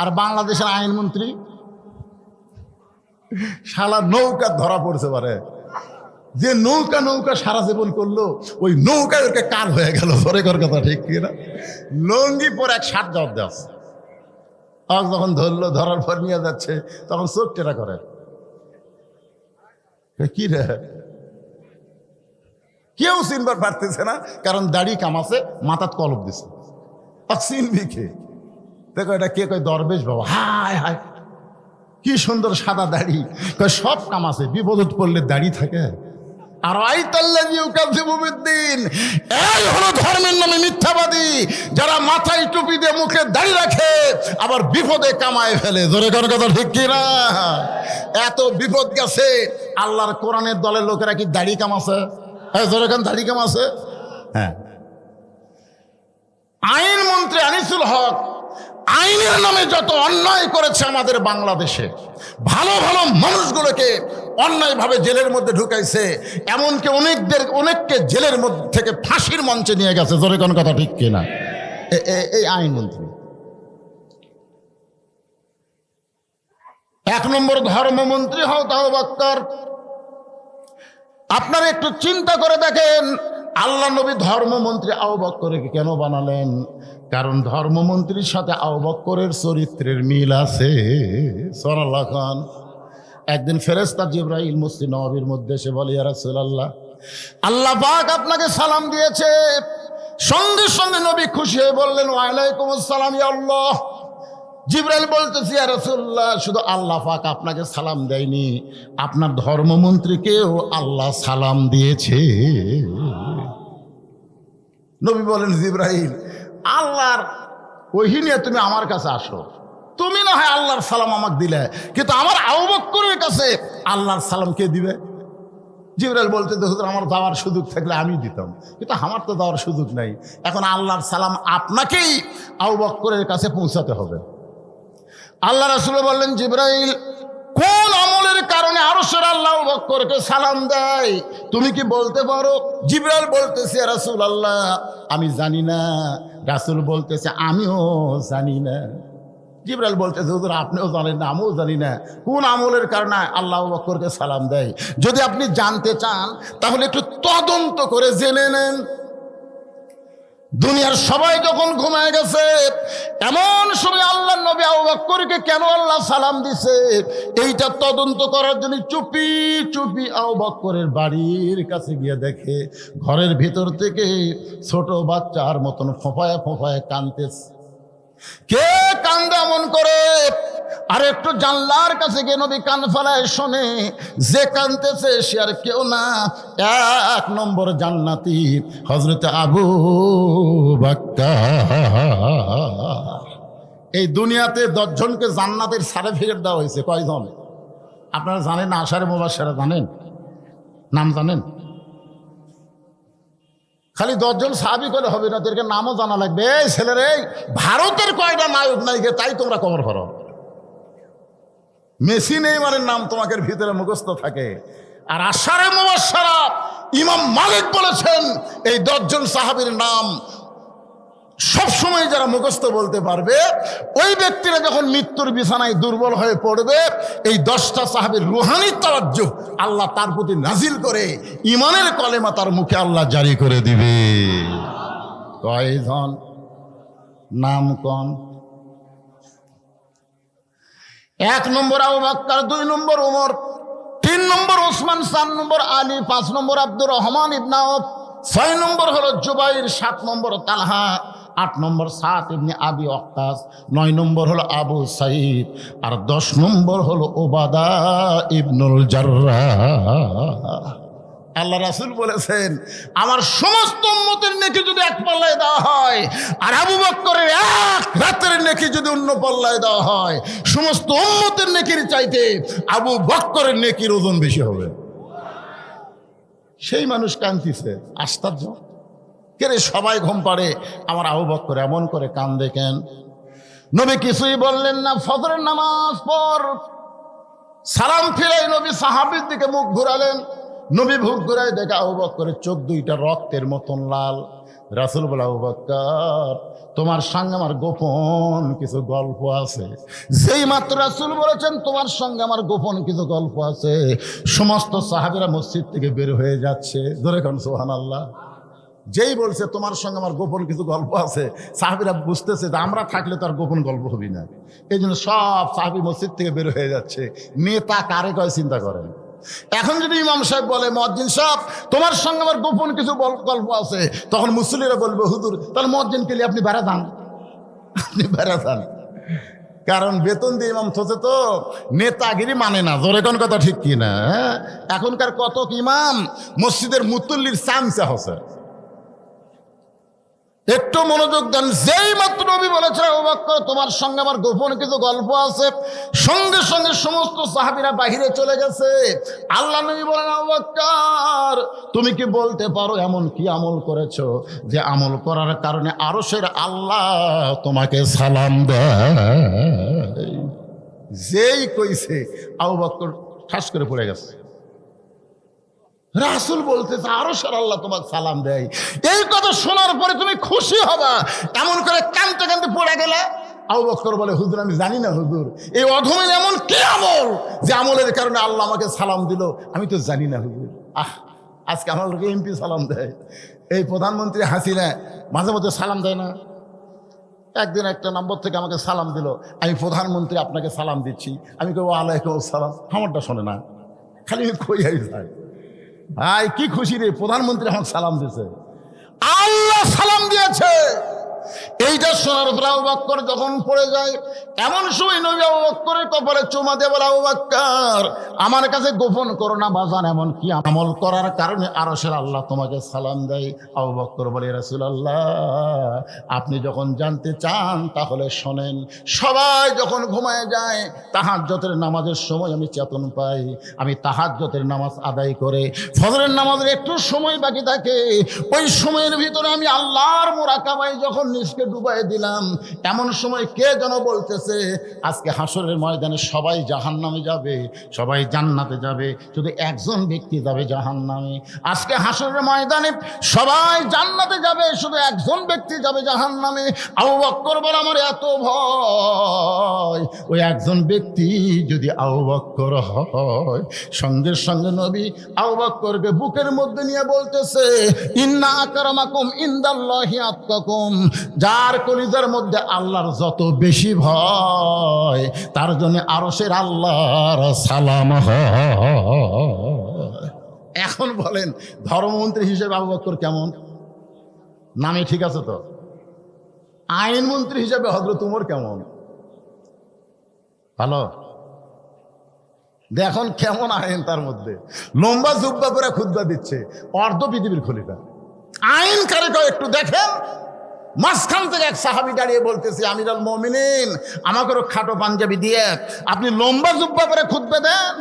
আর বাংলাদেশের আইনমন্ত্রী শালা নৌকা ধরা পড়তে পারে যে নৌকা নৌকা সারা জীবন করল, ওই নৌকায় ওকে কাল হয়ে গেল ধরে কর কথা ঠিক কি না লঙ্গি পর এক ষাট জবাব দেওয়া আজ যখন ধরলো, ধরার পর নিয়ে যাচ্ছে, তখন চোখ টেরা করে। কি রে? কেউ চিনবার পারতেছে না, কারণ দাড়ি কামাছে মাথাত কলপ দিছে। আর চিনবি কে? দেখো এটা কে কয়, দরবেশ বাবা। হায় হায়। কি সুন্দর সাদা দাড়ি। কয়, সব কামাছে বিপদত পড়লে দাড়ি থাকে। আর আইতাল্লাদিন এই হলো ধর্মের নামে মিথ্যাবাদী, যারা মাথায় টুপি দিয়ে মুখে দাড়ি রাখে, আবার বিপদে কামায় ফেলে। ধরে কোন কথা ঠিক কি না এত বিপদ গেছে, আল্লাহর কোরআনের দলের লোকেরা কি দাড়ি কামাছে? হ্যাঁ ধরে কোন দাড়ি কামাছে? হ্যাঁ। আইন মন্ত্রী আনিসুল হক আইনের নামে যত অন্যায় করেছে আমাদের বাংলাদেশে, ভালো ভালো মানুষগুলোকে অন্যায়ভাবে জেলের মধ্যে ঢুকাইছে, এমনকি অনেকদের, অনেককে জেলের মধ্যে থেকে ফাঁসির মঞ্চে নিয়ে গেছে, জোরে কোন কথা ঠিক কিনা এই আইনমন্ত্রী এক নম্বর ধর্মমন্ত্রী হও তাও বাক্কার। আপনারা একটু চিন্তা করে দেখেন, আল্লাহ নবী ধর্মমন্ত্রী আউ বক্করকে কেন বানালেন? কারণ ধর্মমন্ত্রীর সাথে আউ বক্করের চরিত্রের মিল আছে। সরাল্লাহ খান। একদিন ফেরেস্তা জিব্রাহিল মুসলিম নবীর মধ্যে এসে বলে, ইয়া রাসূলুল্লাহ, আল্লাহ পাক আপনাকে সালাম দিয়েছে। সঙ্গে সঙ্গে নবী খুশি হয়ে বললেন ওয়ালাইকুম আসসালাম আল্লাহ। জিব্রাইল বলতেছি, ইয়া রাসূলুল্লাহ, শুধু আল্লাহ পাক আপনাকে সালাম দেয়নি। আপনার ধর্মমন্ত্রীকেও আল্লাহ সালাম দিয়েছে। নবী বলেন, জিব্রাইল আল্লাহর ওহি নিয়ে তুমি আমার কাছে আসো। তুমি না হয় আল্লাহর সালাম আমাকে দিলে। কিন্তু আমার আবুবক্করের কাছে আল্লাহর সালাম কে দিবে? জিবরাইল বলতে হুজুর আমার যাওয়ার সুযোগ থাকলে আমি দিতাম। কিন্তু আমার তো যাওয়ার সুযোগ নাই। এখন আল্লাহর সালাম আপনাকেই আবু বক্করের কাছে পৌঁছাতে হবে। আল্লাহ রাসুল বললেন, জিব্রাইল, কোন কারণে আরও সের আল্লাহ বক্করকে সালাম দেয়। তুমি কি বলতে পারো? জিব্রাইল বলতেছে রাসুল আল্লাহ আমি জানি না। রাসুল বলতেছে, আমিও জানি না। জিব্রাইল বলতেছে, হুজুর, আপনিও জানেন না, আমিও জানি না। কোন আমলের কারণে আল্লাহ বক্করকে সালাম দেয়? যদি আপনি জানতে চান, তাহলে একটু তদন্ত করে জেনে নেন। দুনিয়ার সবাই যখন ঘুমায় গেছে, এমন সময় আল্লাহ নবী আবু বক্করকে কেন আল্লাহ সালাম দিছে? এইটা তদন্ত করার জন্য চুপি চুপি আবু বক্করের বাড়ির কাছে গিয়ে দেখে, ঘরের ভিতর থেকে ছোট বাচ্চার মতন ফোঁপায় ফোঁপায় কানতেছে। কে কান্দে এমন করে? আর একটু জানলার কাছে গিয়ে নবী কান ফেলায় শোনে, যে কানতেছে সে আর কেউ না। এক নম্বর জান্নাতি হজরত আবু বাক্কার এই দুনিয়াতে দশজনকে জান্নাতের সার্টিফিকেট দেওয়া হয়েছে, কয়জন? আপনারা জানেন আষাঢ়ে মোবাসারা জানেন? নাম জানেন? খালি দশজন সাহাবি করে হবে না, তোদেরকে নামও জানা লাগবে। এই ছেলেরে ভারতের কয়টা নায়ক নায়িকা, তাই তোমরা কবর করো। মেসি নেইমারের নাম তোমাকে ভিতরে মুখস্থ থাকে। আর আশারে মুবাসারা ইমাম মালিক বলেছেন, এই দশজন সাহাবির নাম সবসময় যারা মুখস্থ বলতে পারবে, ওই ব্যক্তিরা যখন মৃত্যুর বিছানায় দুর্বল হয়ে পড়বে, এই দশটা সাহাবের রুহানি তারাজ্য আল্লাহ তার প্রতি নাজিল করে ইমানের কলেমা তার মুখে আল্লাহ জারি করে দিবে। কয়জন? নাম কন এক নম্বর আবু বাক্কার, দুই নম্বর উমর, তিন নম্বর ওসমান চার নম্বর আলী, পাঁচ নম্বর আব্দুর রহমান ইবনাওফ ছয় নম্বর হলো জুবাইর, সাত নম্বর তালহা, আট নম্বর সাত ইবনে আবি অক্কাস নয় নম্বর হলো আবু সাইদ, আর দশ নম্বর হলো ওবাদা ইবনুল জার্রা আল্লাহ রাসুল বলেছেন, আমার সমস্ত উন্মতের নেকি যদি এক পাল্লায় দেওয়া হয়, আর আবু বক্করের এক রাতের নেকি যদি অন্য পাল্লায় দেওয়া হয়, সমস্ত উন্মতের নেকির চাইতে আবু বক্করের নেকির ওজন বেশি হবে। সেই মানুষ কান্দিছে আশ্চর্য। কেরে সবাই ঘুম পাড়ে, আমার আবু বক্কর এমন করে কান? দেখেন নবী কিছুই বললেন না, ফজরের নামাজ পর সালাম ফিরাই নবী, সাহাবির দিকে মুখ ঘুরালেন। নবী মুখ ঘুরাই দেখে আবু বক্করের চোখ দুইটা রক্তের মতন লাল। রাসুল বলে, আবু তোমার সঙ্গে আমার গোপন কিছু গল্প আছে। যেই মাত্র রাসুল বলেছেন, তোমার সঙ্গে আমার গোপন কিছু গল্প আছে। সমস্ত সাহাবিরা মসজিদ থেকে বের হয়ে যাচ্ছে। ধরে কোন সোহান আল্লাহ যেই বলছে, তোমার সঙ্গে আমার গোপন কিছু গল্প আছে। সাহাবিরা বুঝতেছে যে আমরা থাকলে তো আর গোপন গল্প হবি না। এই জন্য সব সাহাবি মসজিদ থেকে বের হয়ে যাচ্ছে। নেতা কারে কয়, চিন্তা করেন? এখন যদি ইমাম সাহেব বলে মজ্জিন সাহেব, তোমার সঙ্গে আমার গোপন কিছু গল্প আছে। তখন মুসলিরা বলবে হুদুর তাহলে মহাজিন কেলে আপনি বেড়া যান? আপনি বেড়া যান। কারণ বেতন দিয়ে ইমাম থতে তো নেতাগিরি মানে না। জোরে কোন কথা ঠিক কি না হ্যাঁ? এখনকার কত ইমাম মসজিদের মুতুল্লির চামচা হচ্ছে একটু মনোযোগ দেন। যেই মাত্র নবী বলেছে বকর, তোমার সঙ্গে আমার গোপন কিছু গল্প আছে। সঙ্গে সঙ্গে সমস্ত সাহাবীরা বাহিরে চলে গেছে। আল্লাহ নবী বলেন, আবু বকর, তুমি কি বলতে পারো এমন কি আমল করেছ যে আমল করার কারণে আরও সের আল্লাহ তোমাকে সালাম দেয়? যেই কইছে, আবু বকর ঠাস করে পড়ে গেছে। রাসুল বলতেছে, আরও সার আল্লাহ তোমাকে সালাম দেয়। এই কথা শোনার পরে তুমি খুশি হবা। এমন করে কানতে কানতে পড়ে গেলে, আবু বকর বলে, হুজুর, আমি জানি না হুজুর, এই অধমের এমন কি আমল যে আমলের কারণে আল্লাহ আমাকে সালাম দিল? আমি তো জানি না হুজুর। আহ, আজকে আমাকে এমপি সালাম দেয়। এই প্রধানমন্ত্রী হাসিনা মাঝে মধ্যে সালাম দেয় না। একদিন একটা নম্বর থেকে আমাকে সালাম দিল, আমি প্রধানমন্ত্রী, আপনাকে সালাম দিচ্ছি। আমি কেউ আলাইকুম সালাম আমারটা শোনে না। খালি কই আই ভাই কি খুশি রে? প্রধানমন্ত্রী আমাকে সালাম দিয়েছে। আল্লাহ সালাম দিয়েছে। এইটা শোনার পর আবু বক্কর যখন পড়ে যায়, এমন সময় নবী আবু বক্করের কপালে চুমা দিয়ে বলে আমার কাছে গোপন করো না বাজান, এমন কি আমল করার কারণে আরশের আল্লাহ তোমাকে সালাম দেয়। আবু বক্কর বলে রাসুল আল্লাহ আপনি যখন জানতে চান তাহলে শোনেন, সবাই যখন ঘুমায় যায় তাহাজ্জতের নামাজের সময় আমি চেতন পাই, আমি তাহাজ্জতের নামাজ আদায় করে, ফজরের নামাজের একটু সময় বাকি থাকে, ওই সময়ের ভিতরে আমি আল্লাহর মোরাকাবাই যখন নিজকে ডুবাই দিলাম। এমন সময় কে যেন বলতেছে, আজকে হাসরের ময়দানে সবাই জাহান নামে যাবে, সবাই জান্নাতে যাবে, শুধু একজন ব্যক্তি যাবে জাহান নামে আজকে হাসরের ময়দানে সবাই জান্নাতে যাবে, শুধু একজন ব্যক্তি যাবে জাহান নামে আবু বক্কর বলে, আমার এত ভয়। ওই একজন ব্যক্তি যদি আবু বক্কর হয়, সঙ্গে সঙ্গে নবী আবু বক্করকে বুকের মধ্যে নিয়ে বলতেছে, ইন্না আকরামাকুম ইন্দাল্লাহি আতকাকুম। যার কলিজার মধ্যে আল্লাহর যত বেশি ভয়, তার জন্য আরশের আল্লাহর সালাম এখন বলেন, ধর্মমন্ত্রী হিসেবে আবু বক্কর কেমন? নামে ঠিক আছে তো? আইনমন্ত্রী হিসেবে হজরত উমর কেমন? ভালো? দেখুন কেমন আইন তার মধ্যে। লম্বা জুব্বা করে খুদ্া দিচ্ছে, অর্ধ পৃথিবীর খলিফা। আইন কারে একটু দেখেন মাঝখান থেকে এক সাহাবি দাঁড়িয়ে বলতেছে, আমিরাল মমিনিন আমাকেও খাটো পাঞ্জাবি দিয়ে, আপনি লম্বা জুব্বা করে খুদ্া দেন।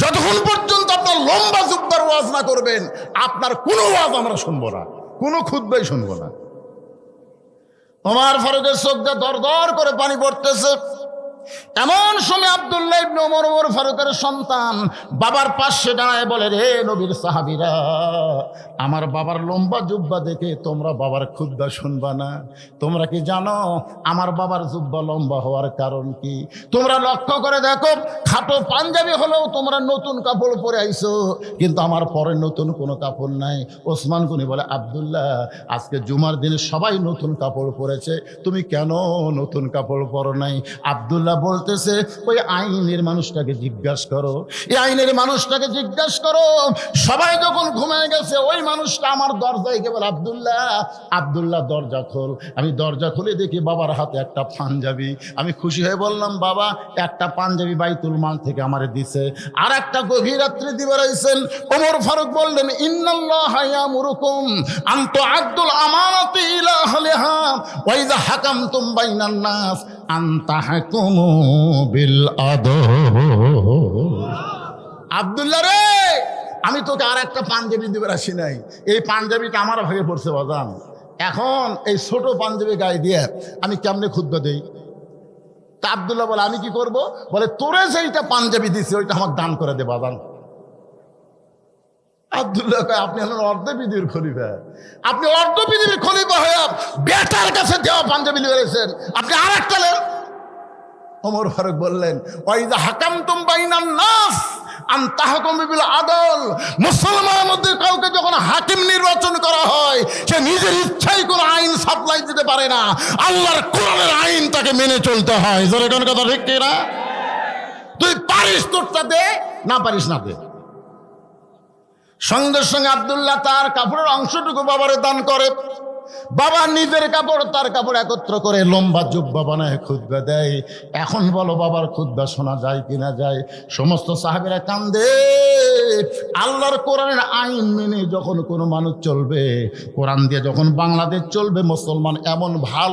যতক্ষণ পর্যন্ত আপনার লম্বা জুব্বার ওয়াজ না করবেন, আপনার কোনো ওয়াজ আমরা শুনব না, কোনো খুদ্াই শুনব না। ওমার ফারুকের চোখটা দর দর করে পানি পড়তেছে। এমন সময় আবদুল্লাহ ইবনে ওমর ফারুকের সন্তান বাবার পাশে দাঁড়ায় বলে, রে নবীর সাহাবীরা, আমার বাবার লম্বা জুব্বা দেখে তোমরা বাবার ক্ষুদ্া শুনবা না। তোমরা কি জানো আমার বাবার জুব্বা লম্বা হওয়ার কারণ কি? তোমরা লক্ষ্য করে দেখো, খাটো পাঞ্জাবি হলেও তোমরা নতুন কাপড় পরে আইছো, কিন্তু আমার পরে নতুন কোনো কাপড় নাই। ওসমান গনি বলে, আবদুল্লাহ, আজকে জুমার দিনে সবাই নতুন কাপড় পরেছে। তুমি কেন নতুন কাপড় পরো নাই? আবদুল্লাহ বলতেছে, ওই আইনের মানুষটাকে জিজ্ঞাসা করো। এই আইনের মানুষটাকে জিজ্ঞাসা করো। সবাই যখন ঘুমিয়ে গেছে, ওই মানুষটা আমার দরজায় কে বলে, আবদুল্লাহ আবদুল্লাহ, দরজা খোল। আমি দরজা খুলে দেখি বাবার হাতে একটা পাঞ্জাবি। আমি খুশি হয়ে বললাম, বাবা, একটা পাঞ্জাবি বাইতুল মাল থেকে আমারে দিছে। আর একটা গভীর রাত্রি দিবে রয়েছেন ওমর ফারুক বললেন, ইন্নাল্লাহ ইয়ামুরুকুম আন তুআদ্দুল আমানাতি ইলা আহলিহা ওয়া ইযা হাকামতুম বাইনান নাস। বিল আব্দুল্লাহ রে, আমি তোকে আর একটা পাঞ্জাবি দিবে আসি নাই। এই পাঞ্জাবিটা আমার ভাগে পড়ছে, বাজান। এখন এই ছোট পাঞ্জাবি গায়ে দিয়ে আমি কেমনে ক্ষুদ্র দেই? তা আবদুল্লাহ বলে, আমি কি করব? বলে, তোরে যেইটা পাঞ্জাবি দিছে, ওইটা আমাকে দান করে দে, বাজান। আব্দুল্লাহ কয়, আপনি হলেন অর্ধ পৃথিবীর খলিফা। আপনি অর্ধ পৃথিবীর খলিফা হয়ে বেটার কাছে দেওয়া পাঞ্জাবি লিখেছেন আপনি আর একটা ওমর ফারুক বললেন ওয়াইদা হাকাম তুম বাইনান নাস আন তাহকুম বিল আদল। মুসলমানের মধ্যে কাউকে যখন হাকিম নির্বাচন করা হয়, সে নিজের ইচ্ছাই কোনো আইন সাপ্লাই দিতে পারে না। আল্লাহর কোরআনের আইন তাকে মেনে চলতে হয়। জোরে কোন কথা ঠিক কি না তুই পারিস তোরটা দে না পারিস না দে সঙ্গে সঙ্গে আবদুল্লাহ তার কাপড়ের অংশটুকু বাবারে দান করে। বাবা নিজের কাপড়, তার কাপড় একত্র করে লম্বা জুব্বা বানায় খুদ্া দেয়। এখন বলো বাবার খুদ্া শোনা যায় কিনা যায়? সমস্ত সাহাবেরা কান্দে। আল্লাহর কোরআনের আইন মেনে যখন কোনো মানুষ চলবে, কোরআন দিয়ে যখন বাংলাদেশ চলবে, মুসলমান এমন ভালো